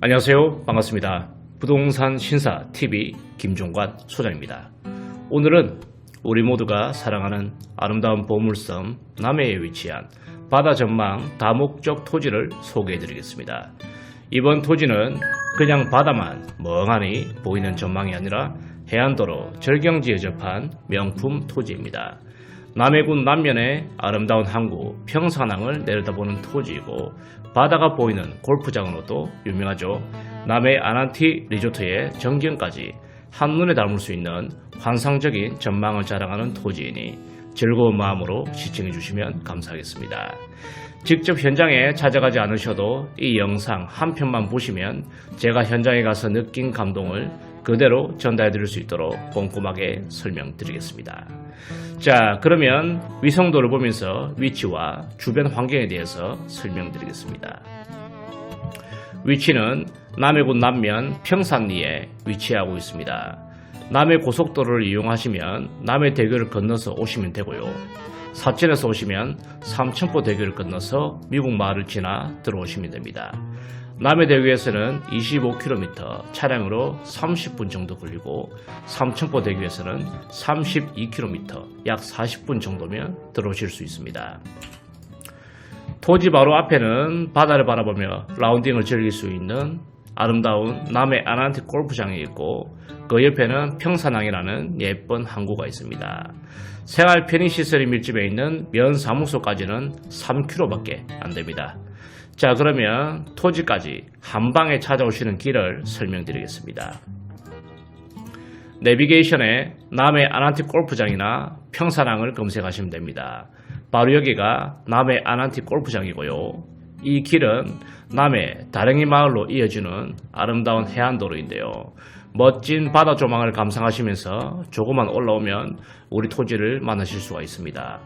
안녕하세요. 반갑습니다. 부동산 신사 TV 김종관 소장입니다. 오늘은 우리 모두가 사랑하는 아름다운 보물섬 남해에 위치한 바다 전망 다목적 토지를 소개해 드리겠습니다. 이번 토지는 그냥 바다만 멍하니 보이는 전망이 아니라 해안도로 절경지에 접한 명품 토지입니다. 남해군 남면의 아름다운 항구 평산항을 내려다보는 토지이고 바다가 보이는 골프장으로도 유명하죠. 남해 아난티 리조트의 전경까지 한눈에 담을 수 있는 환상적인 전망을 자랑하는 토지이니 즐거운 마음으로 시청해 주시면 감사하겠습니다. 직접 현장에 찾아가지 않으셔도 이 영상 한 편만 보시면 제가 현장에 가서 느낀 감동을 그대로 전달해 드릴 수 있도록 꼼꼼하게 설명드리겠습니다. 자, 그러면 위성도를 보면서 위치와 주변 환경에 대해서 설명드리겠습니다. 위치는 남해군 남면 평산리에 위치하고 있습니다. 남해 고속도로를 이용하시면 남해 대교를 건너서 오시면 되고요. 사천에서 오시면 삼천포 대교를 건너서 미국 마을을 지나 들어오시면 됩니다. 남해대교에서는 25km, 차량으로 30분 정도 걸리고 삼천포 대교에서는 32km, 약 40분 정도면 들어오실 수 있습니다. 토지 바로 앞에는 바다를 바라보며 라운딩을 즐길 수 있는 아름다운 남해 아난티 골프장이 있고 그 옆에는 평산항이라는 예쁜 항구가 있습니다. 생활 편의시설이 밀집해 있는 면 사무소까지는 3km밖에 안 됩니다. 자 그러면 토지까지 한 방에 찾아오시는 길을 설명드리겠습니다. 내비게이션에 남해 아난티 골프장이나 평산항을 검색하시면 됩니다. 바로 여기가 남해 아난티 골프장이고요. 이 길은 남해 다랭이 마을로 이어지는 아름다운 해안도로인데요. 멋진 바다 조망을 감상하시면서 조금만 올라오면 우리 토지를 만나실 수가 있습니다.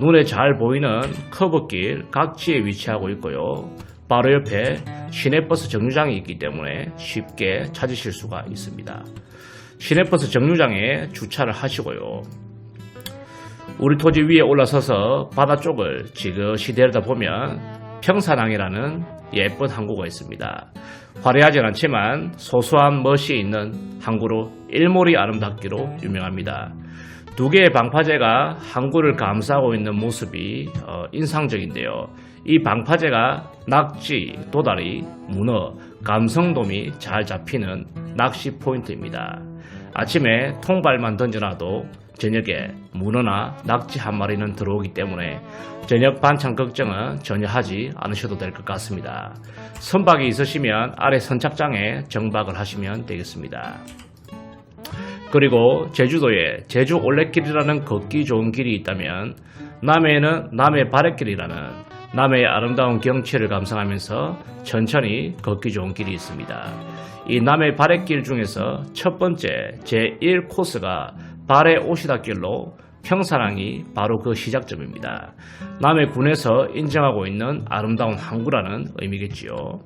눈에 잘 보이는 커브길 각지에 위치하고 있고요. 바로 옆에 시내버스 정류장이 있기 때문에 쉽게 찾으실 수가 있습니다. 시내버스 정류장에 주차를 하시고요. 우리 토지 위에 올라서서 바다 쪽을 지그시 내려다 보면 평산항이라는 예쁜 항구가 있습니다. 화려하진 않지만 소소한 멋이 있는 항구로 일몰이 아름답기로 유명합니다. 두 개의 방파제가 항구를 감싸고 있는 모습이 어, 인상적인데요. 이 방파제가 낙지, 도다리, 문어, 감성돔이 잘 잡히는 낚시 포인트입니다. 아침에 통발만 던져놔도 저녁에 문어나 낙지 한 마리는 들어오기 때문에 저녁 반찬 걱정은 전혀 하지 않으셔도 될 것 같습니다. 선박이 있으시면 아래 선착장에 정박을 하시면 되겠습니다. 그리고 제주도에 제주 올레길이라는 걷기 좋은 길이 있다면 남해에는 남해 바랫길이라는 남해의 아름다운 경치를 감상하면서 천천히 걷기 좋은 길이 있습니다. 이 남해 바랫길 중에서 첫 번째 제1코스가 발해 오시다길로 평산항이 바로 그 시작점입니다. 남해 군에서 인정하고 있는 아름다운 항구라는 의미겠지요.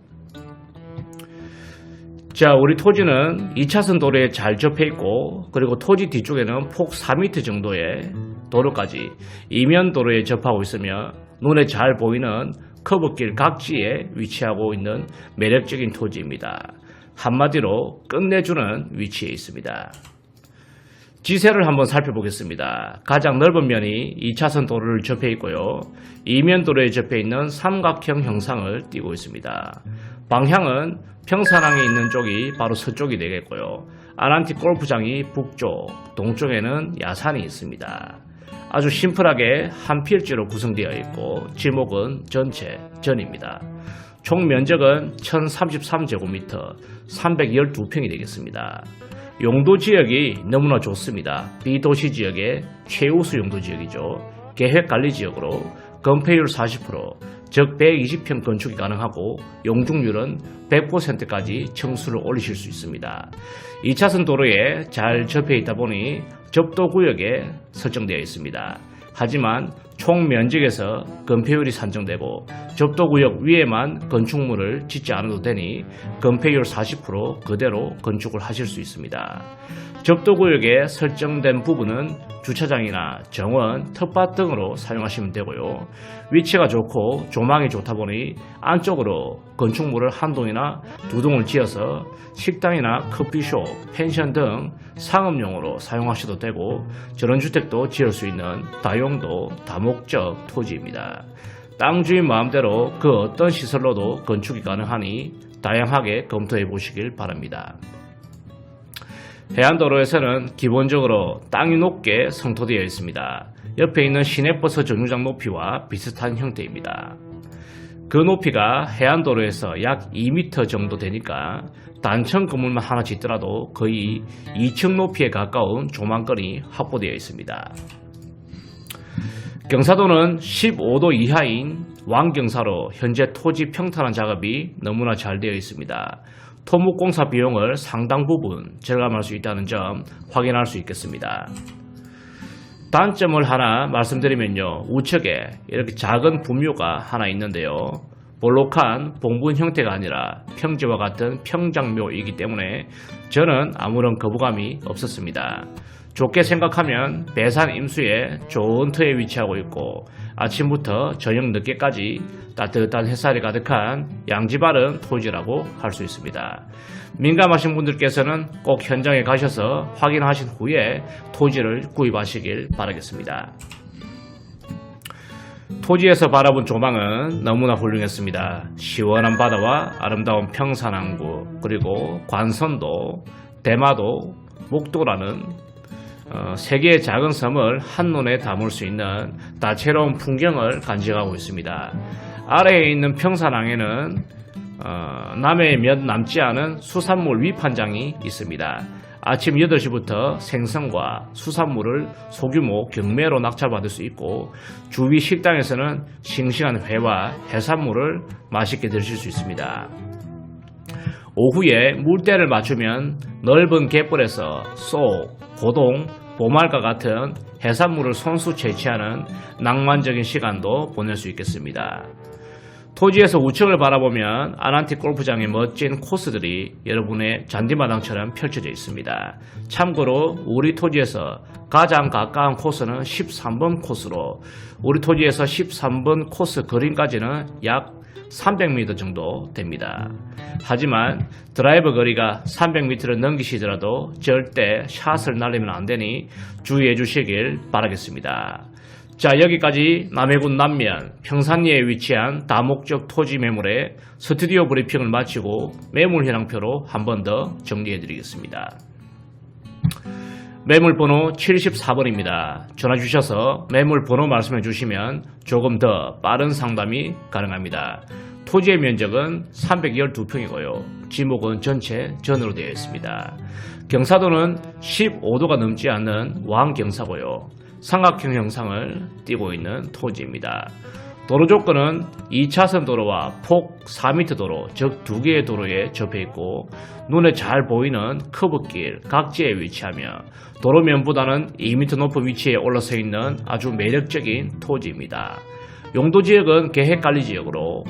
자, 우리 토지는 2차선 도로에 잘 접해 있고, 그리고 토지 뒤쪽에는 폭 4m 정도의 도로까지 이면 도로에 접하고 있으며, 눈에 잘 보이는 커브길 각지에 위치하고 있는 매력적인 토지입니다. 한마디로 끝내주는 위치에 있습니다. 지세를 한번 살펴보겠습니다. 가장 넓은 면이 2차선 도로를 접해 있고요. 이면 도로에 접해 있는 삼각형 형상을 띠고 있습니다. 방향은 평산항에 있는 쪽이 바로 서쪽이 되겠고요. 아란티 골프장이 북쪽, 동쪽에는 야산이 있습니다. 아주 심플하게 한 필지로 구성되어 있고 지목은 전체 전입니다. 총 면적은 1033제곱미터 312평이 되겠습니다. 용도 지역이 너무나 좋습니다. 비도시 지역의 최우수 용도 지역이죠. 계획 관리 지역으로 건폐율 40%, 즉 120평 건축이 가능하고 용적률은 100%까지 청수를 올리실 수 있습니다. 2차선 도로에 잘 접해 있다 보니 접도 구역에 설정되어 있습니다. 하지만 총 면적에서 건폐율이 산정되고 접도구역 위에만 건축물을 짓지 않아도 되니 건폐율 40% 그대로 건축을 하실 수 있습니다. 접도구역에 설정된 부분은 주차장이나 정원, 텃밭 등으로 사용하시면 되고요. 위치가 좋고 조망이 좋다 보니 안쪽으로 건축물을 한 동이나 두 동을 지어서 식당이나 커피숍, 펜션 등 상업용으로 사용하셔도 되고 전원주택도 지을 수 있는 다용도 다목적 토지입니다. 땅 주인 마음대로 그 어떤 시설로도 건축이 가능하니 다양하게 검토해 보시길 바랍니다. 해안도로에서는 기본적으로 땅이 높게 성토되어 있습니다. 옆에 있는 시내버스 정류장 높이와 비슷한 형태입니다. 그 높이가 해안도로에서 약 2m 정도 되니까 단층 건물만 하나 짓더라도 거의 2층 높이에 가까운 조망거리 확보되어 있습니다. 경사도는 15도 이하인 왕경사로 현재 토지 평탄화 작업이 너무나 잘 되어 있습니다. 토목공사 비용을 상당 부분 절감할 수 있다는 점 확인할 수 있겠습니다. 단점을 하나 말씀드리면요. 우측에 이렇게 작은 분묘가 하나 있는데요. 볼록한 봉분 형태가 아니라 평지와 같은 평장묘이기 때문에 저는 아무런 거부감이 없었습니다. 좋게 생각하면 배산 임수에 좋은 터에 위치하고 있고 아침부터 저녁 늦게까지 따뜻한 햇살이 가득한 양지 바른 토지라고 할 수 있습니다. 민감하신 분들께서는 꼭 현장에 가셔서 확인하신 후에 토지를 구입하시길 바라겠습니다. 토지에서 바라본 조망은 너무나 훌륭했습니다. 시원한 바다와 아름다운 평산항구 그리고 관선도, 대마도, 목도라는 어, 세 개의 작은 섬을 한눈에 담을 수 있는 다채로운 풍경을 간직하고 있습니다. 아래에 있는 평산항에는 어, 남해에 몇 남지 않은 수산물 위판장이 있습니다. 아침 8시부터 생선과 수산물을 소규모 경매로 낙찰받을 수 있고 주위 식당에서는 싱싱한 회와 해산물을 맛있게 드실 수 있습니다. 오후에 물때를 맞추면 넓은 갯벌에서 쏙, 고동, 보말과 같은 해산물을 손수 채취하는 낭만적인 시간도 보낼 수 있겠습니다. 토지에서 우측을 바라보면 아난티 골프장의 멋진 코스들이 여러분의 잔디마당처럼 펼쳐져 있습니다. 참고로 우리 토지에서 가장 가까운 코스는 13번 코스로 우리 토지에서 13번 코스 거리까지는 약 300m 정도 됩니다. 하지만 드라이버 거리가 300m를 넘기시더라도 절대 샷을 날리면 안 되니 주의해 주시길 바라겠습니다. 자 여기까지 남해군 남면 평산리에 위치한 다목적 토지 매물의 스튜디오 브리핑을 마치고 매물 현황표로 한 번 더 정리해 드리겠습니다. 매물 번호 74번입니다. 전화 주셔서 매물 번호 말씀해 주시면 조금 더 빠른 상담이 가능합니다. 토지의 면적은 312평이고요. 지목은 전체 전으로 되어 있습니다. 경사도는 15도가 넘지 않는 왕경사고요. 삼각형 형상을 띠고 있는 토지입니다. 도로 조건은 2차선 도로와 폭 4m 도로, 즉 두 개의 도로에 접해 있고 눈에 잘 보이는 커브길 각지에 위치하며 도로면보다는 2m 높은 위치에 올라서 있는 아주 매력적인 토지입니다. 용도 지역은 계획관리 지역으로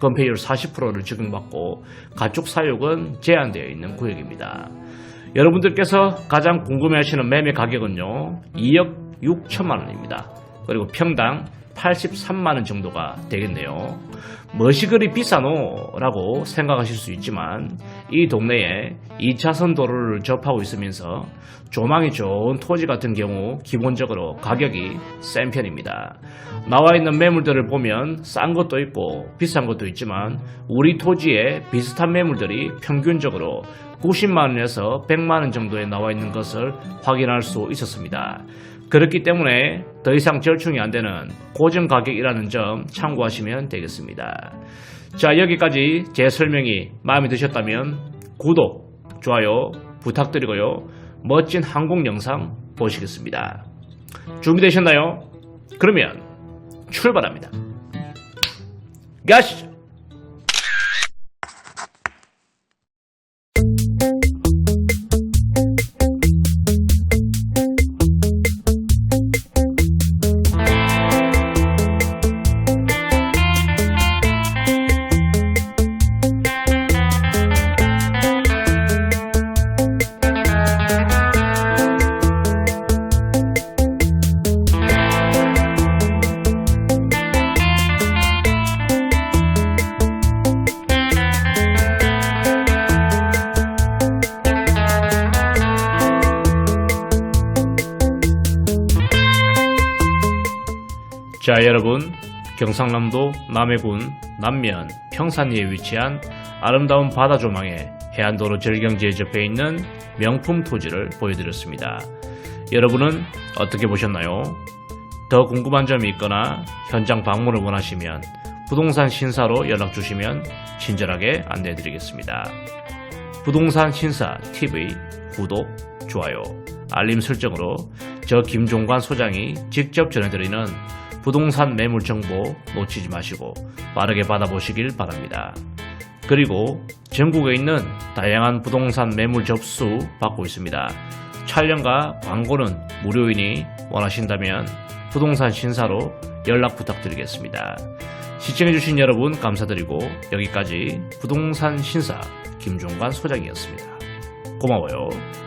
건폐율 40%를 적용받고 가축 사육은 제한되어 있는 구역입니다. 여러분들께서 가장 궁금해하시는 매매 가격은요 2억 6천만 원입니다. 그리고 평당 83만원 정도가 되겠네요. 멋이 그리 비싸노? 라고 생각하실 수 있지만 이 동네에 2차선 도로를 접하고 있으면서 조망이 좋은 토지 같은 경우 기본적으로 가격이 센 편입니다. 나와 있는 매물들을 보면 싼 것도 있고 비싼 것도 있지만 우리 토지에 비슷한 매물들이 평균적으로 90만원에서 100만원 정도에 나와 있는 것을 확인할 수 있었습니다. 그렇기 때문에 더 이상 절충이 안 되는 고정 가격이라는 점 참고하시면 되겠습니다. 자, 여기까지 제 설명이 마음에 드셨다면 구독, 좋아요 부탁드리고요. 멋진 항공 영상 보시겠습니다. 준비되셨나요? 그러면 출발합니다. 가시죠! 자 여러분 경상남도 남해군 남면 평산리에 위치한 아름다운 바다 조망에 해안도로 절경지에 접해 있는 명품 토지를 보여드렸습니다. 여러분은 어떻게 보셨나요? 더 궁금한 점이 있거나 현장 방문을 원하시면 부동산 신사로 연락 주시면 친절하게 안내해 드리겠습니다. 부동산 신사 TV 구독, 좋아요, 알림 설정으로 저 김종관 소장이 직접 전해드리는 부동산 매물 정보 놓치지 마시고 빠르게 받아보시길 바랍니다. 그리고 전국에 있는 다양한 부동산 매물 접수 받고 있습니다. 촬영과 광고는 무료이니 원하신다면 부동산 신사로 연락 부탁드리겠습니다. 시청해주신 여러분 감사드리고 여기까지 부동산 신사 김종관 소장이었습니다. 고마워요.